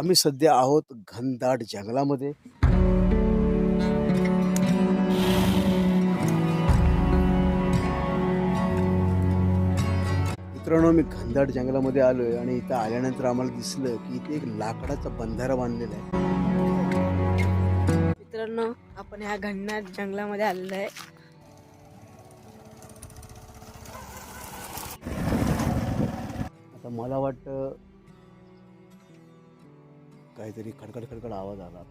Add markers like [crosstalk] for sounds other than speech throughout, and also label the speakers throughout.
Speaker 1: आम्ही सध्या आहोत घनदाट जंगलामध्ये. मित्रांनो मी घनदाट जंगलामध्ये आलोय आणि इथं आल्यानंतर आम्हाला दिसलं की इथे एक लाकडाचा बंधारा बांधलेला आहे.
Speaker 2: मित्रांनो आपण ह्या घडणात जंगलामध्ये आलेलो आहे.
Speaker 1: आता मला वाटतं काहीतरी खडखड खडखड आवाज आला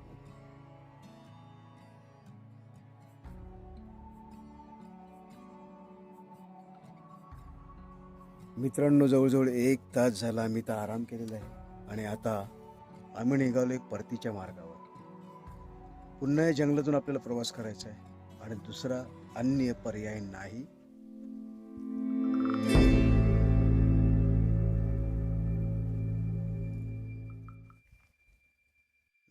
Speaker 1: मित्रांनो जवळजवळ एक तास झाला आम्ही तर आराम केलेला आहे आणि आता आम्ही निघालो एक परतीच्या मार्गावर. पुन्हा या जंगलातून आपल्याला प्रवास करायचा आहे आणि दुसरा अन्य पर्याय नाही.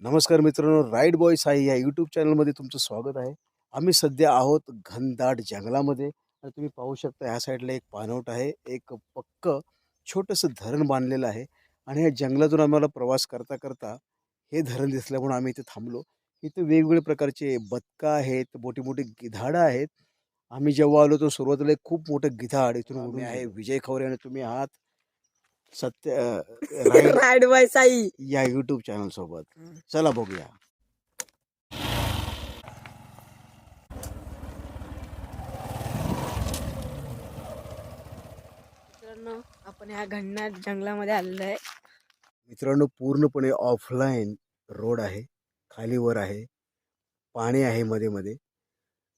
Speaker 1: नमस्कार मित्रांनो राईड बॉय साई या यूट्यूब चॅनलमध्ये तुमचं स्वागत आहे. आम्ही सध्या आहोत घनदाट जंगलामध्ये आणि तुम्ही पाहू शकता ह्या साईडला एक पाणवट आहे. एक पक्क छोटंसं धरण बांधलेलं आहे आणि या जंगलातून आम्हाला प्रवास करता करता हे धरण दिसल्यामुळे आम्ही इथे थांबलो. इथे वेगवेगळे प्रकारचे बदकं आहेत मोठी मोठी गिधाडं आहेत. आम्ही जेव्हा आलो तो सुरुवातीला एक खूप मोठं गिधाड इथून उडून आहे. विजय खवरे आणि तुम्ही आहात. सत्य अं, [laughs] राईड
Speaker 2: बाय साई
Speaker 1: या यूट्यूब चॅनल सोबत. चला बघूया.
Speaker 2: मित्रांनो आपण ह्या घडणात जंगलामध्ये आलेलो आहे.
Speaker 1: मित्रांनो पूर्णपणे ऑफलाईन रोड आहे. खाली वर आहे. पाणी आहे मध्ये मध्ये.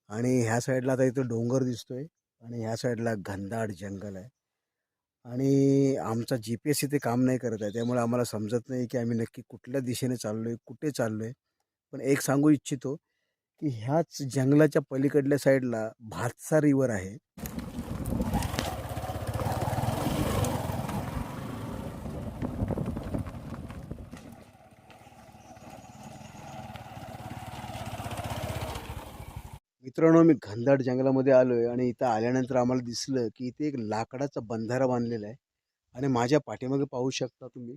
Speaker 1: आणि ह्या साईडला आता इथं डोंगर दिसतोय. आणि ह्या साईडला घनदाट जंगल आहे. आणि आमचा जी पी एस इथे काम नाही करत आहे. त्यामुळे आम्हाला समजत नाही की आम्ही नक्की कुठल्या दिशेने चाललो आहे कुठे चाललो आहे पण एक सांगू इच्छितो की ह्याच जंगलाच्या पलीकडल्या साईडला भातसा रिवर आहे. मित्रांनो मी घनदाट जंगलामध्ये आलो आहे आणि इथं आल्यानंतर आम्हाला दिसलं की इथे एक लाकडाचा बंधारा बांधलेला आहे. आणि माझ्या पाठीमागे पाहू शकता तुम्ही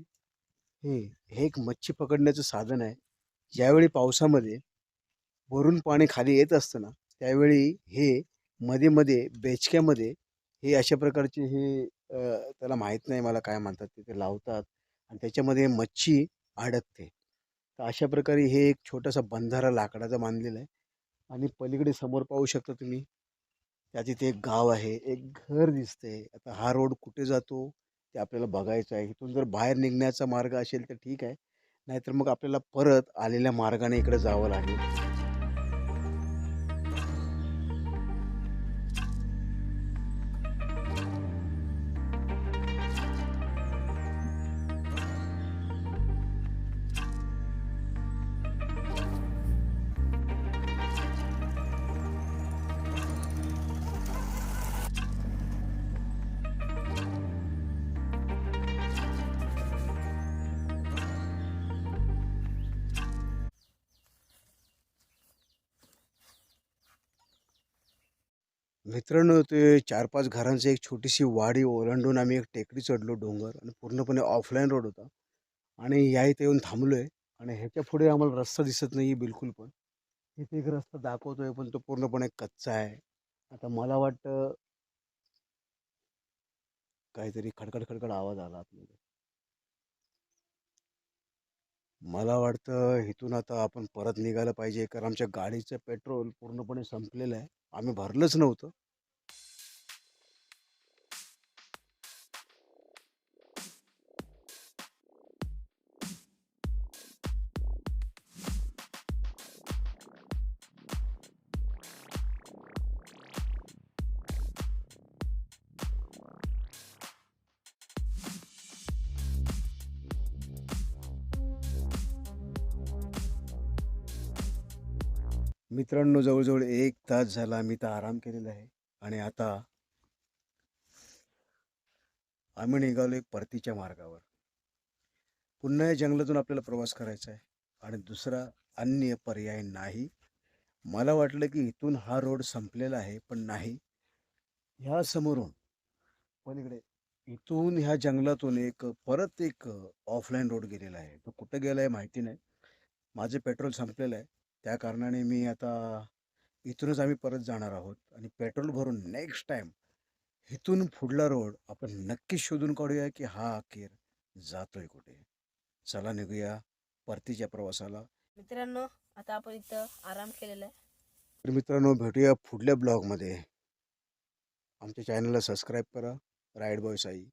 Speaker 1: हे हे एक मच्छी पकडण्याचं साधन आहे. ज्यावेळी पावसामध्ये वरून पाणी खाली येत असतं ना त्यावेळी हे मध्ये मध्ये बेचक्यामध्ये हे अशा प्रकारचे हे त्याला माहीत नाही मला काय म्हणतात ते ते लावतात आणि त्याच्यामध्ये मच्छी अडकते. तर अशा प्रकारे हे एक छोटासा बंधारा लाकडाचा बांधलेला आहे. आणि पलीकडे समोर पाहू शकता तुम्ही त्या तिथे एक गाव आहे एक घर दिसते आता हा रोड कुठे जातो ते आपल्याला बघायचं आहे. इथून जर बाहेर निघण्याचा मार्ग असेल तर ठीक आहे. नाहीतर मग आपल्याला परत आलेल्या मार्गाने इकडे जावं लागेल. मित्रांनो ते चार पाच घरांची एक छोटीशी वाडी ओलांडून आम्ही एक टेकडी चढलो डोंगर आणि पूर्णपणे ऑफलाईन रोड होता. आणि या इथे येऊन थांबलो आहे आणि ह्याच्या पुढे आम्हाला रस्ता दिसत नाही बिलकुल पण. इथे एक रस्ता दाखवतोय पण तो पूर्णपणे कच्चा आहे. आता मला वाटतं काहीतरी खडखड खडखड आवाज आला आपल्याला मला वाटतं इथून आता आपण परत निघायला पाहिजे कारण आमच्या गाडीचं पेट्रोल पूर्णपणे संपलेलं आहे. आम्ही भरलंच नव्हतं. मित्रांनो जवळजवळ एक तास झाला आम्ही तर आराम केलेला आहे आणि आता आम्ही निघालो एक परतीच्या मार्गावर. पुन्हा या जंगलातून आपल्याला प्रवास करायचा आहे आणि दुसरा अन्य पर्याय नाही. मला वाटलं की इथून हा रोड संपलेला आहे पण नाही. ह्या समोरून इकडे इथून ह्या जंगलातून एक परत एक ऑफलाईन रोड गेलेला आहे. तो कुठं गेला आहे माहिती नाही. माझं पेट्रोल संपलेलं आहे. त्या कारणाने मी आता इथूनच आम्ही परत जाणार आहोत आणि पेट्रोल भरून नेक्स्ट टाइम इथून पुढला रोड आपण नक्कीच शोधून काढूया की हा अखेर जातोय कुठे. चला निघूया परतीच्या प्रवासाला.
Speaker 2: मित्रांनो आता आपण इथं आराम केलेला आहे.
Speaker 1: तर मित्रांनो भेटूया पुढल्या ब्लॉगमध्ये आमच्या चॅनलला सबस्क्राईब करा. Ride boy Sai.